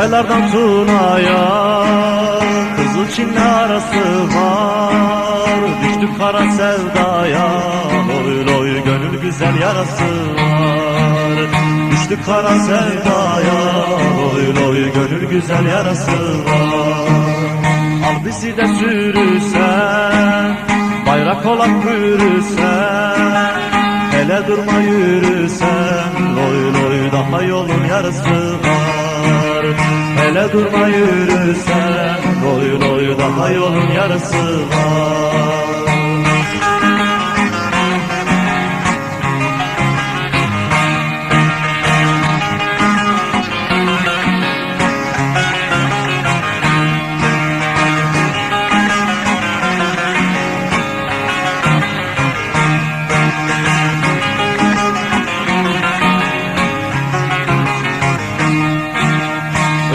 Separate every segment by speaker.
Speaker 1: Altaylardan Tuna'ya Kızıl Çin'le arası var. Düştük kara sevdaya Loy loy gönül güzel yarası var. Düştük kara sevdaya Loy loy gönül güzel yarası var. Al bizi de sürüsen Bayrak olan bürüsen Hele durma yürüsen Loy loy daha yolun yarısı Durma yürüsen Loy loy daha yolun yarısı var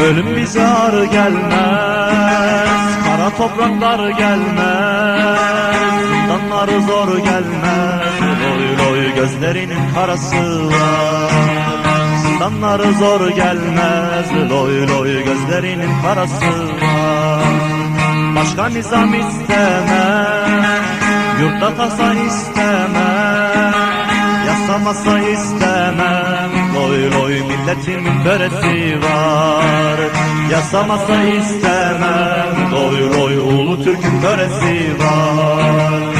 Speaker 1: Ölüm bize ağır gelmez Kara topraklar gelmez Zindanları zor gelmez. Loy loy gözlerinin karası var Zindanları zor gelmez. Loy loy gözlerinin karası var. Başka nizam istemem Yurtta tasa istemem Yasamasa istemem Loy loy milletimin böresi var. Yasamasa istemem. Loy loy ulu Türk'ün böresi var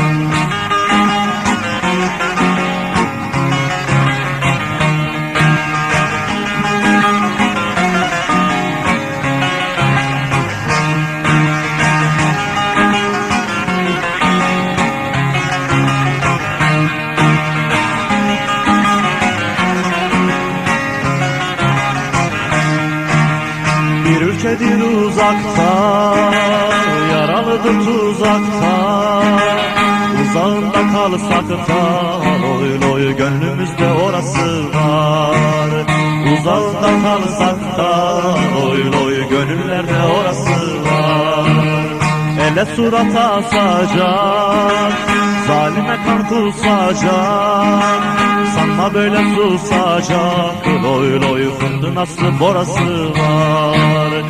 Speaker 1: uzakta Yaralıdır tuzakta Uzağında kalsak da Loy loy gönlümüzde orası var. Uzağında kalsak da Loy loy gönüllerde orası var. Ele surata asacak Zalime kan kusacak. Sanma böyle susacak Loy loy fındınası borası var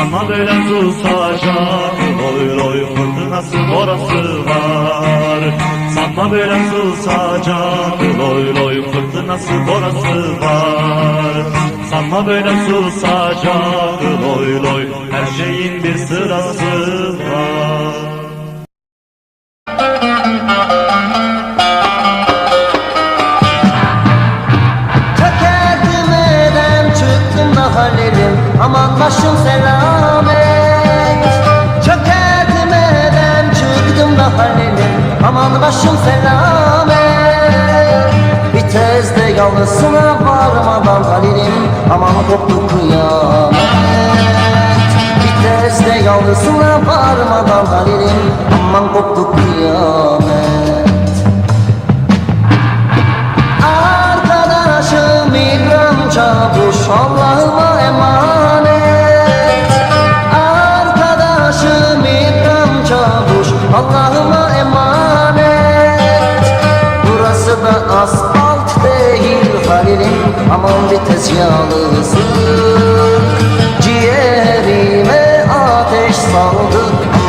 Speaker 1: Sanma böyle susacak. Loy loy fındınası borası var. Sanma böyle susacak. Loy loy fırtınası borası var. Sanma böyle susacak. Loy loy her şeyin bir sırası
Speaker 2: Aman vites yağlısı Ciğerime ateş saldı.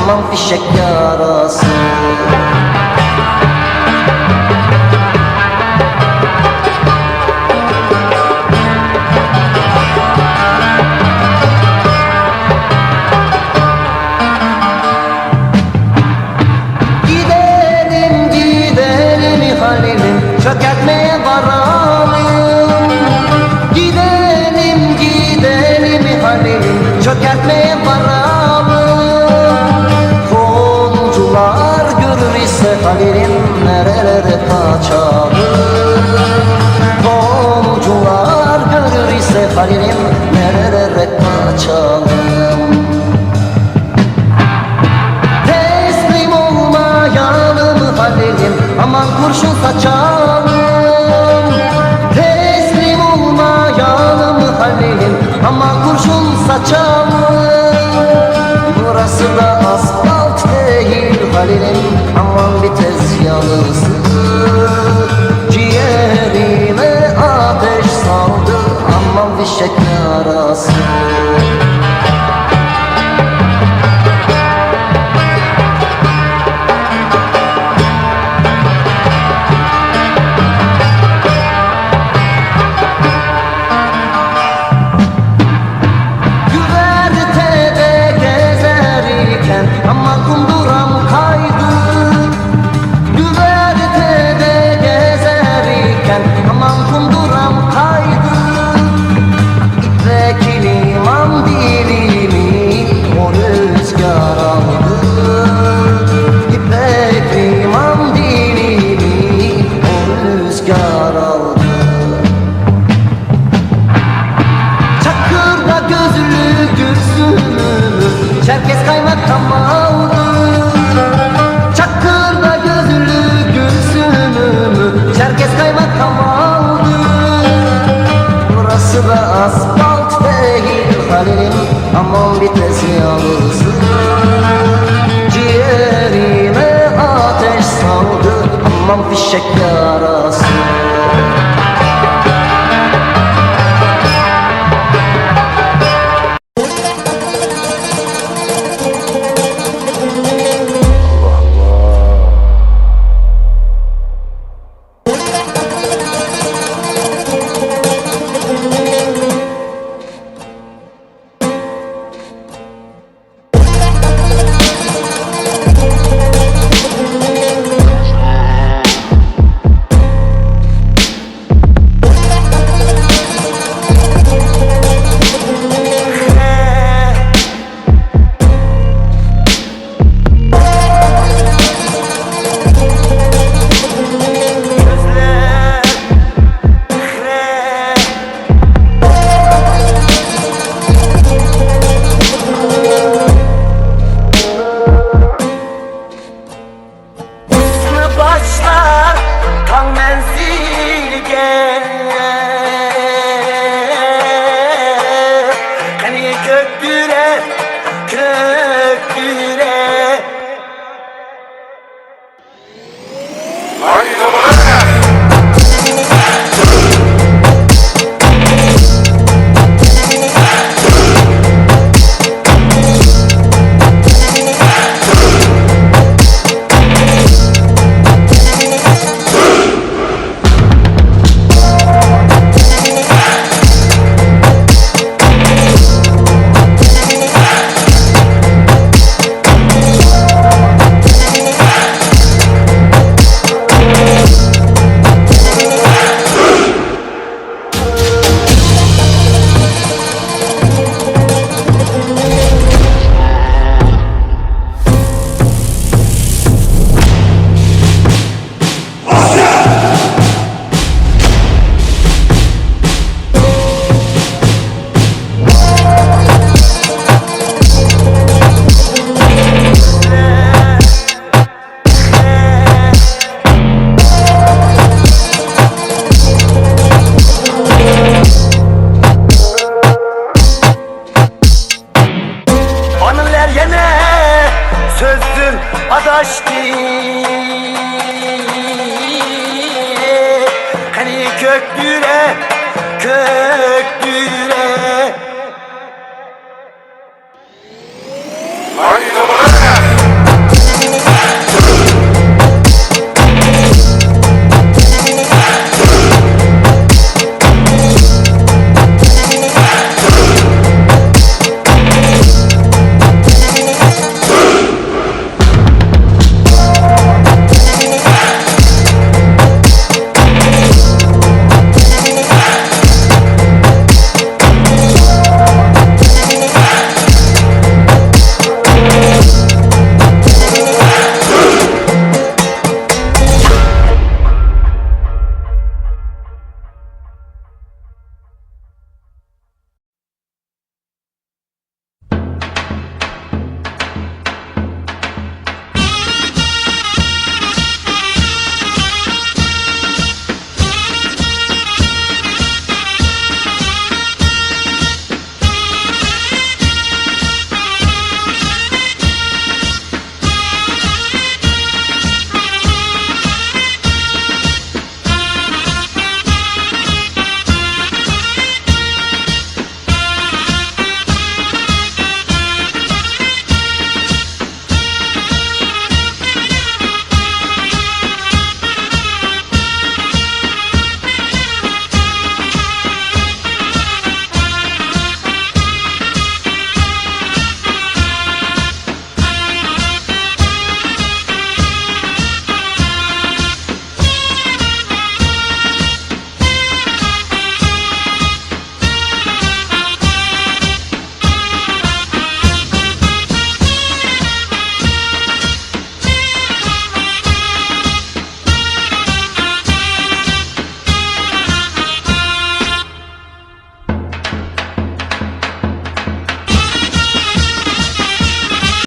Speaker 2: Aman fişek yarası Çökertmeye varalım Kolcular görür ise Halil'im Nerelere kaçalım Kolcular görür ise Halil'im Nerelere kaçalım Teslim olmayalım Halil'im. Aman kurşun saçalım asfalt değil kaderim Aman bitmesi alırsın. Ciğerime ateş saldı Aman
Speaker 3: fişekler
Speaker 2: arasın